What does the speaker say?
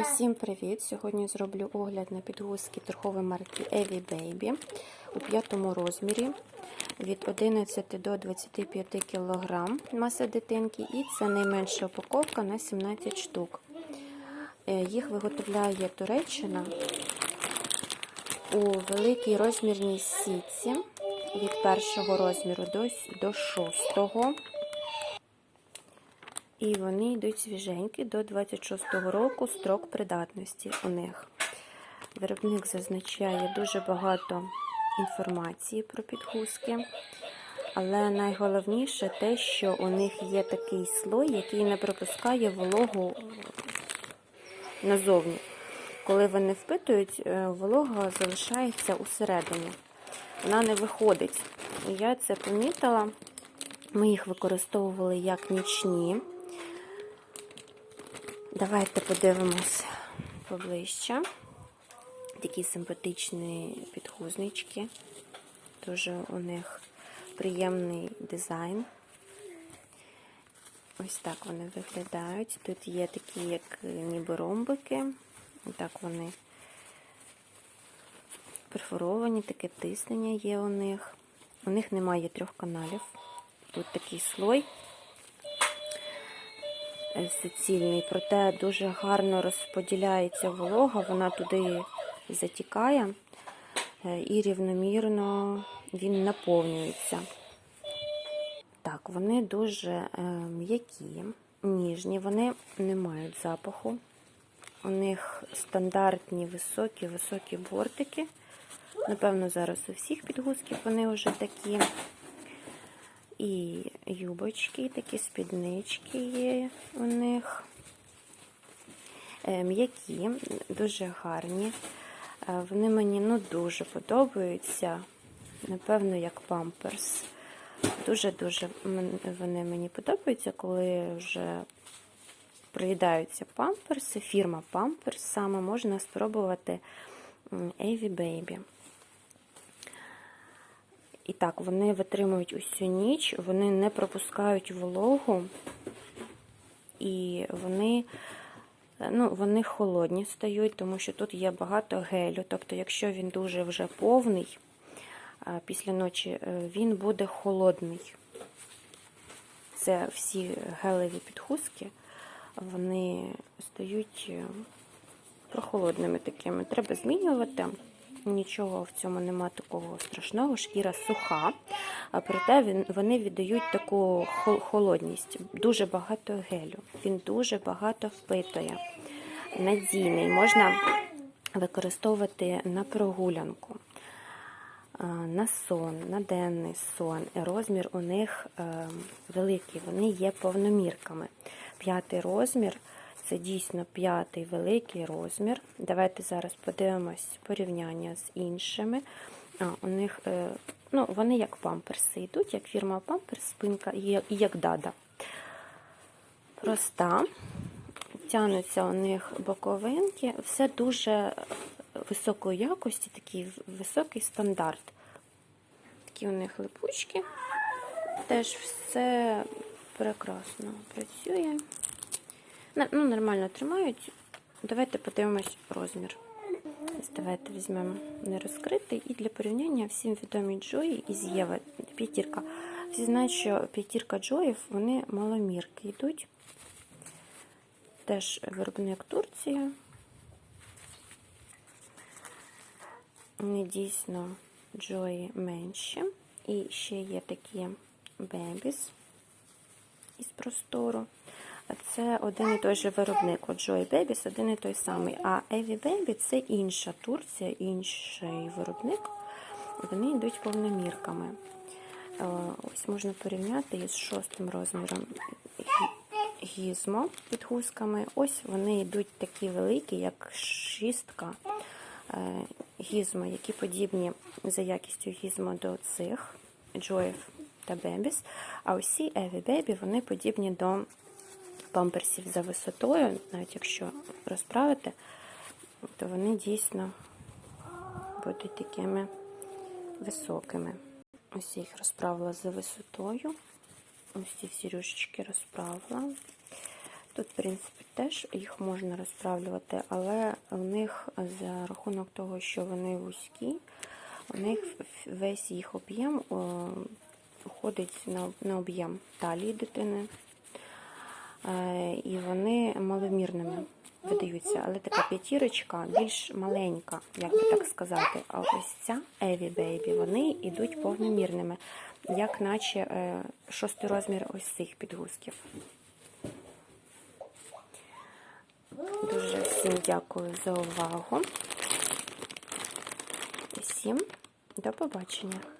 Усім привіт! Сьогодні зроблю огляд на підгузки торгової марки Evie Baby у п'ятому розмірі від 11 до 25 кг маса дитинки, і це найменша упаковка на 17 штук. Е, Їх виготовляє Туреччина у великій розмірній сітці від першого розміру до шостого. І вони йдуть свіженькі до 26-го року строк придатності у них. Виробник зазначає дуже багато інформації про підгузки. Але найголовніше те, що у них є такий слой, який не пропускає вологу назовні. Коли вони впитують, волога залишається усередині. Вона не виходить. Я це помітила. Ми їх використовували як нічні. Давайте подивимось поближче. Такі симпатичні підгузнички. Дуже у них приємний дизайн. Ось так вони виглядають. Тут є такі, як ніби ромбики. Так вони перфоровані, таке тиснення є у них. У них немає трьох каналів. Тут такий слой суцільний, проте дуже гарно розподіляється волога, вона туди затікає і рівномірно він наповнюється. Так, вони дуже м'які, ніжні, вони не мають запаху. У них стандартні високі, високі бортики. Напевно, зараз у всіх підгузків вони вже такі. І юбочки, такі спіднички є у них. М'які, дуже гарні. Вони мені ну, дуже подобаються. Напевно, як памперс. Дуже-дуже вони мені подобаються, коли вже приїдаються памперси. Фірма Pampers саме можна спробувати Avy Baby. І так, вони витримують усю ніч, вони не пропускають вологу, і вони ну, вони холодні стають, тому що тут є багато гелю. Тобто, якщо він дуже вже повний після ночі, він буде холодний. Це всі гелеві підгузки, вони стають прохолодними такими. Треба змінювати. Нічого в цьому нема такого страшного, шкіра суха, проте вони віддають таку холодність, дуже багато гелю, він дуже багато впитує. Надійний, можна використовувати на прогулянку, на сон, на денний сон. Розмір у них великий, вони є повномірками. П'ятий розмір. Це дійсно п'ятий великий розмір. Давайте зараз подивимось порівняння з іншими. А, у них, ну, Вони як памперси йдуть, як фірма Памперс, спинка і як дада. Проста. Тянуться у них боковинки, все дуже високої якості, такий високий стандарт. Такі у них липучки. Теж все прекрасно працює ну, нормально тримають. Давайте подивимось розмір. Давайте візьмемо не розкритий. І для порівняння всім відомі Джої із Єва п'ятірка. Всі знають, що п'ятірка Джоїв, вони маломірки йдуть. Теж виробник Турція. Вони дійсно Джої менші. І ще є такі бебіс із простору. Це один і той же виробник. От Joy Babies один і той самий. А Evie Baby це інша Турція, інший виробник. Вони йдуть повномірками. Е, ось можна порівняти із шостим розміром гізмо під гузками. Ось вони йдуть такі великі, як шістка е, гізмо, які подібні за якістю гізмо до цих Joy та Babies. А усі Evie Baby вони подібні до памперсів за висотою, навіть якщо розправити, то вони дійсно будуть такими високими. Ось я їх розправила за висотою. Ось ці всі рюшечки розправила. Тут, в принципі, теж їх можна розправлювати, але у них за рахунок того, що вони вузькі, у них весь їх об'єм о, уходить на об'єм талії дитини. Е, І вони маломірними видаються, але така п'ятірочка більш маленька, як би так сказати. А ось ця Еві Бейбі, вони йдуть повномірними, як наче е, шостий розмір ось цих підгузків. Дуже всім дякую за увагу. Всім до побачення.